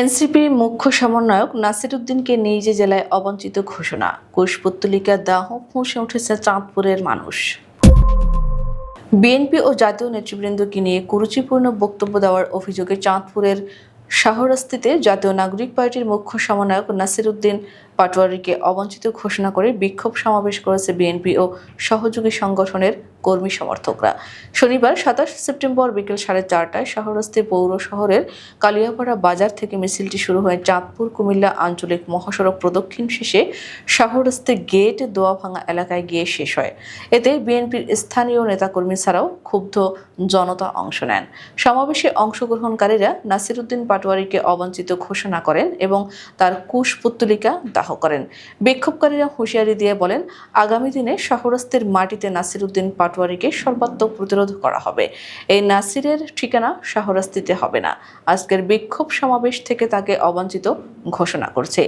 NCP মুখ্য সমন্বয়ক নাসির উদ্দিনকে নিজ জেলায় অবঞ্চিত ঘোষণা। কুশপুত্তলিকা দাহ ফুঁসে উঠেছে চাঁদপুরের মানুষ। বিএনপি ও জাতীয় নেতৃবৃন্দকে নিয়ে কুরুচিপূর্ণ বক্তব্য দেওয়ার অভিযোগে চাঁদপুরের শাহরাস্তিতে জাতীয় নাগরিক পার্টির মুখ্য সমন্বয়ক নাসির উদ্দিন পাটোয়ারিকে অবঞ্চিত ঘোষণা করে বিক্ষোভ সমাবেশ করেছে বিএনপি ও সহযোগী সংগঠনের কর্মী সমর্থকরা। শনিবার সাতাশ সেপ্টেম্বর বিকেল সাড়ে চারটায় শহরস্থে পৌর শহরের কালিয়াপাড়া বাজার থেকে মিছিলটি শুরু হয়ে চাঁদপুর, কুমিল্লা আঞ্চলিক মহাসড়ক প্রদক্ষিণ শেষে শাহরাস্তি গেট দোয়াভাঙা এলাকায় গিয়ে শেষ হয়। এতে বিএনপির স্থানীয় নেতাকর্মী ছাড়াও ক্ষুব্ধ জনতা অংশ নেন। সমাবেশে অংশগ্রহণকারীরা নাসিরুদ্দিন পাটোয়ারিকে অবাঞ্ছিত ঘোষণা করেন এবং তার কুশপুত্তলিকা দাহ করেন। বিক্ষোভকারীরা হুঁশিয়ারি দিয়ে বলেন, আগামী দিনে শাহরাস্তির মাটিতে নাসিরুদ্দিন পাটোয়ারিকে সর্বাত্মক প্রতিরোধ করা হবে। এই নাসিরের ঠিকানা শাহরাস্তিতে হবে না। আজকের বিক্ষোভ সমাবেশ থেকে তাকে অবাঞ্ছিত ঘোষণা করছে।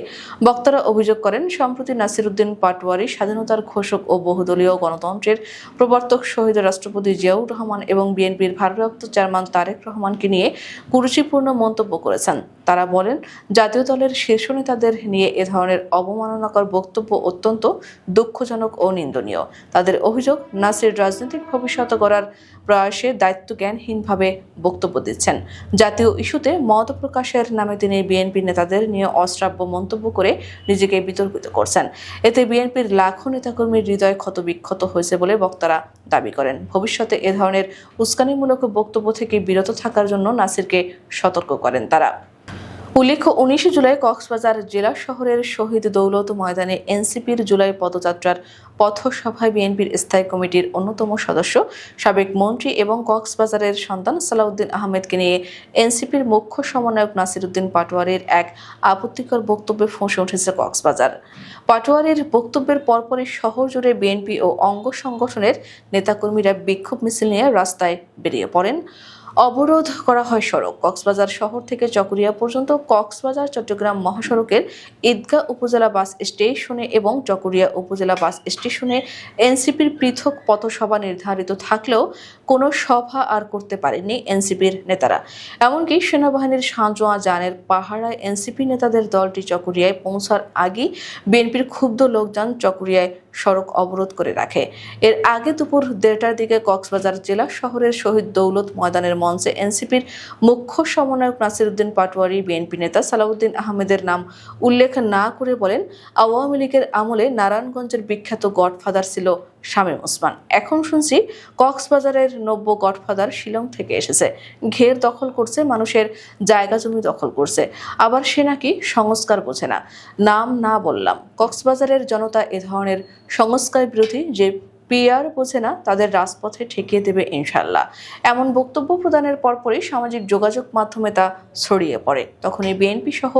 বক্তারা অভিযোগ করেন, সম্প্রতি নাসিরুদ্দিন পাটোয়ারি স্বাধীনতার ঘোষক ও বহুদলীয় গণতন্ত্রের প্রবর্তক শহীদ রাষ্ট্রপতি জিয়াউর রহমান এবং বিএনপির ভারপ্রাপ্ত চেয়ারম্যান তারেক রহমানকে নিয়ে কুরুচিপূর্ণ মন্তব্য করেছেন। তারা বলেন, জাতীয় দলের শীর্ষ নেতাদের নিয়ে এ ধরনের অবমাননাকর বক্তব্য অত্যন্ত দুঃখজনক ও নিন্দনীয়। তাদের অভিযোগ, নাসির রাজনৈতিক ভবিষ্যৎ গড়ার প্রয়াসে দায়িত্বজ্ঞানহীনভাবে বক্তব্য দিচ্ছেন। জাতীয় ইস্যুতে মত প্রকাশের নামে তিনি বিএনপি নেতাদের নিয়ে অশ্রাব্য মন্তব্য করে নিজেকে বিতর্কিত করছেন। এতে বিএনপির লাখো নেতাকর্মীর হৃদয় ক্ষত বিক্ষত হয়েছে বলে বক্তারা দাবি করেন। ভবিষ্যতে এ ধরনের উস্কানিমূলক বক্তব্য থেকে বিরত থাকার জন্য নাসিরকে সতর্ক করেন তারা। উল্লেখ্য, উনিশে জুলাই কক্সবাজার জেলা শহরের শহীদ দৌলত ময়দানে এনসিপির জুলাই পদযাত্রার পথসভায় বিএনপির স্থায়ী কমিটির অন্যতম সদস্য, সাবেক মন্ত্রী এবং কক্সবাজারের সন্তান সালাউদ্দিন আহমেদকে নিয়ে এনসিপির মুখ্য সমন্বয়ক নাসিরুদ্দিন পাটোয়ারির এক আপত্তিকর বক্তব্যে ফোঁসে উঠেছে কক্সবাজার। পাটোয়ারির বক্তব্যের পরপরই শহর জুড়ে বিএনপি ও অঙ্গ সংগঠনের নেতাকর্মীরা বিক্ষোভ মিছিল নিয়ে রাস্তায় বেরিয়ে পড়েন। অবরোধ করা হয় সড়ক। কক্সবাজার শহর থেকে চকরিয়া পর্যন্ত কক্সবাজার, চট্টগ্রাম মহাসড়কের ঈদগাহ উপজেলা বাস স্টেশনে এবং চকরিয়া উপজেলা বাস স্টেশনে এনসিপির পৃথক পথসভা নির্ধারিত থাকলেও কোনো সভা আর করতে পারেনি এনসিপির নেতারা। এমনকি সেনাবাহিনীর সাঁজোয়া জানের পাহারায় এনসিপি নেতাদের দলটি চকরিয়ায় পৌঁছার আগেই বিএনপির ক্ষুব্ধ লোকজন চকরিয়ায় সড়ক অবরোধ করে রাখে। এর আগে দুপুর দেড়টার দিকে কক্সবাজার জেলা শহরের শহীদ দৌলত ময়দানের মঞ্চে এনসিপির মুখ্য সমন্বয়ক নাসিরুদ্দিন পাটোয়ারি, বিএনপি নেতা সালাউদ্দিন আহমেদের নাম উল্লেখ না করে বলেন, আওয়ামী লীগের আমলে নারায়ণগঞ্জের বিখ্যাত গডফাদার ছিল শামীম ওসমান। এখন শুনছি কক্সবাজারের নব্য গডফাদার শিলং থেকে এসেছে। ঘের দখল করছে, মানুষের জায়গা জমি দখল করছে। আবার সে নাকি সংস্কার বোঝে না। নাম না বললাম, কক্সবাজারের জনতা এ ধরনের সংস্কার বিরোধী যে পিআর বোঝে না, তাদের রাজপথে ঠেকিয়ে দেবে ইনশাল্লাহ এমন বক্তব্য প্রদানের পরপরই সামাজিক যোগাযোগ মাধ্যমে তা ছড়িয়ে পড়ে। তখনই বিএনপি সহ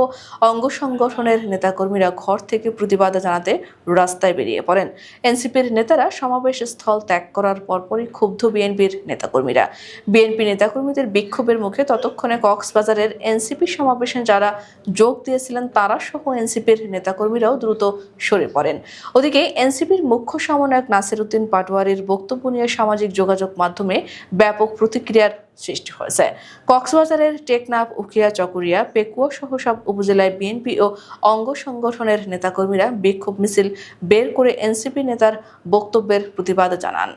অঙ্গ সংগঠনের নেতাকর্মীরা ঘর থেকে প্রতিবাদ জানাতে রাস্তায় বেরিয়ে পড়েন। এনসিপির নেতারা সমাবেশ স্থল ত্যাগ করার পরপরই ক্ষুব্ধ বিএনপির নেতাকর্মীরা। বিএনপি নেতাকর্মীদের বিক্ষোভের মুখে ততক্ষণে কক্সবাজারের এনসিপি সমাবেশে যারা যোগ দিয়েছিলেন, তারা সহ এনসিপির নেতাকর্মীরাও দ্রুত সরে পড়েন। ওদিকে এনসিপির মুখ্য সমন্বয়ক নাসিরুদ্দিন পাটোয়ারির বক্তব্য নিয়ে সামাজিক যোগাযোগ মাধ্যমে ব্যাপক প্রতিক্রিয়ার সৃষ্টি হয়েছে। কক্সবাজারের টেকনাফ, উখিয়া, চকুরিয়া, পেকুয়া সহ সব উপজেলায় বিএনপি ও অঙ্গ সংগঠনের নেতাকর্মীরা বিক্ষোভ মিছিল বের করে এনসিপি নেতার বক্তব্যের প্রতিবাদ জানান।